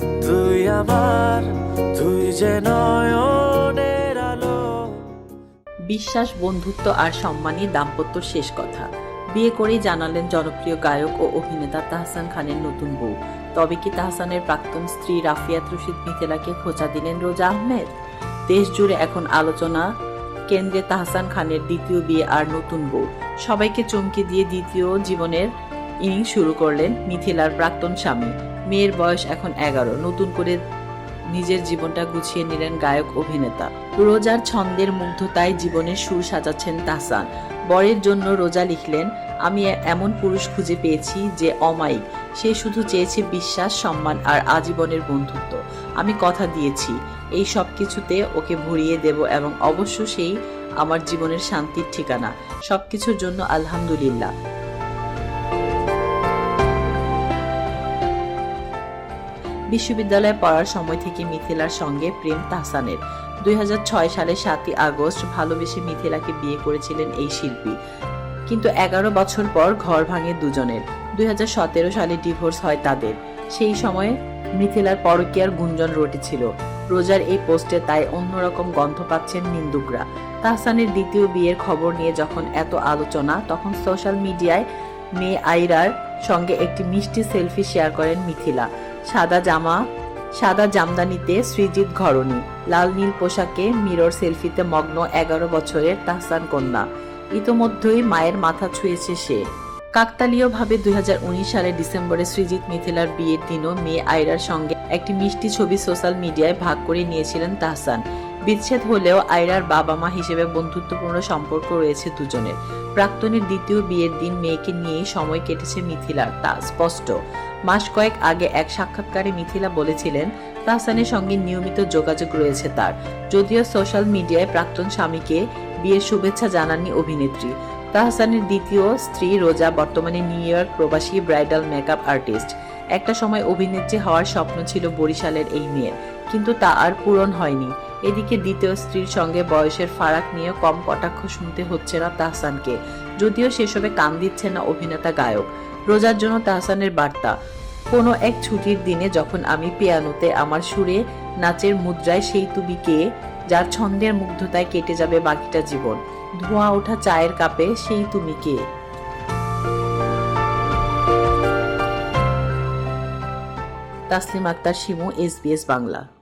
তুই আমার, তুই যে নয়নের আলো। বিশ্বাস, বন্ধুত্ব আর সম্মানই দাম্পত্যর শেষ কথা। বিয়ে করেই জানালেন জনপ্রিয় গায়ক ও অভিনেতা তাহসান খানের নতুন বউ। তবে কি তাহসানের প্রাক্তন স্ত্রী রাফিয়াত রশিদ মিথিলাকে খোঁচা দিলেন রোজা আহমেদ? দেশ জুড়ে এখন আলোচনা, কেন্দ্রে তাহসান খানের দ্বিতীয় বিয়ে আর নতুন বউ। সবাইকে চমকে দিয়ে দ্বিতীয় জীবনের ইনিংস শুরু করলেন মিথিলার প্রাক্তন স্বামী। মেয়ের বয়স এখন এগারো। নতুন করে নিজের জীবনটা গুছিয়ে নিলেন গায়ক, অভিনেতা। রোজার ছন্দের মুগ্ধতায় জীবনের সুর সাজাচ্ছেন তাহসান। বরের জন্য রোজা লিখলেন, আমি এমন পুরুষ খুঁজে পেয়েছি যে অমায়িক। সে শুধু চেয়েছে বিশ্বাস, সম্মান আর আজীবনের বন্ধুত্ব। আমি কথা দিয়েছি, এই সব কিছুতে ওকে ভরিয়ে দেব এবং অবশ্য সেই আমার জীবনের শান্তির ঠিকানা। সবকিছুর জন্য আলহামদুলিল্লাহ। বিশ্ববিদ্যালয়ে পড়ার সময় থেকে মিথিলার সঙ্গে প্রেম তাহসানের। দুই হাজার ছয় সালে সাতই আগস্ট ভালোবেসে মিথিলাকে বিয়ে করেছিলেন এই শিল্পী। কিন্তু এগারো বছর পর ঘর ভাঙে দুজনের। দুই সালে ডিভোর্স হয় তাদের। সেই সময়ে মিথিলার পরকীয়ার গুঞ্জন রটেছিল। রোজার এই পোস্টে তাই অন্যরকম গন্ধ পাচ্ছেন নিন্দুকরা। তাহসানের দ্বিতীয় বিয়ের খবর নিয়ে যখন এত আলোচনা, তখন সোশ্যাল মিডিয়ায় মেয়ে আইরার সঙ্গে একটি মিষ্টি সেলফি শেয়ার করেন মিথিলা। সাদা জামা, সাদা জামদানিতে শ্রীজিৎ ঘরণী, লাল নীল পোশাকে মিরর সেলফিতে মগ্ন এগারো বছরের তাহসান কন্যা। ইতোমধ্যেই মায়ের মাথা ছুঁয়েছে সে। কাকতালীয়ভাবে দুই সালে ডিসেম্বরে সৃজিত মিথিলার বিয়ের দিনও মেয়ে আয়রার সঙ্গে একটি মিষ্টি ছবি সোশ্যাল মিডিয়ায় ভাগ করে নিয়েছিলেন তাহসান। বিচ্ছেদ হলেও আয়রার বাবা মা হিসেবে বন্ধুত্বপূর্ণ সম্পর্ক রয়েছে দুজনের। প্রাক্তনের দ্বিতীয় বিয়ের দিন মেয়েকে নিয়েই সময় কেটেছে মিথিলার তা স্পষ্ট। মাস কয়েক আগে এক সাক্ষাৎকারে মিথিলা বলেছিলেন, তাহসানের সঙ্গে নিয়মিত যোগাযোগ রয়েছে তার। যদিও সোশ্যাল মিডিয়ায় প্রাক্তন স্বামীকে বিয়ের শুভেচ্ছা জানাননি অভিনেত্রী। তাহসানের দ্বিতীয় স্ত্রী রোজা বর্তমানে নিউ ইয়র্ক প্রবাসী ব্রাইডাল মেকআপ আর্টিস্ট। একটা সময় অভিনেত্রী হওয়ার স্বপ্ন ছিল বরিশালের এই মেয়ের, কিন্তু তা আর পূরণ হয়নি। এদিকে দ্বিতীয় স্ত্রীর সঙ্গে বয়সের ফারাক নিয়ে কম কটাক্ষ শুনতে হচ্ছে না তাহসানকে। যদিও সেসবে কান দিচ্ছে না অভিনেতা গায়ক। রোজার জন্য তাহসানের বার্তা, কোনো এক ছুটির দিনে যখন আমি পিয়ানোতে আমার সুরে নাচের মুদ্রায় সেই তুমি কে যার ছন্দের মুগ্ধতায় কেটে যাবে বাকিটা জীবন, ধোঁয়া ওঠা চায়ের কাপে সেই তুমি কে তাসলিম আক্তার, শিমু এসবিএস বাংলা।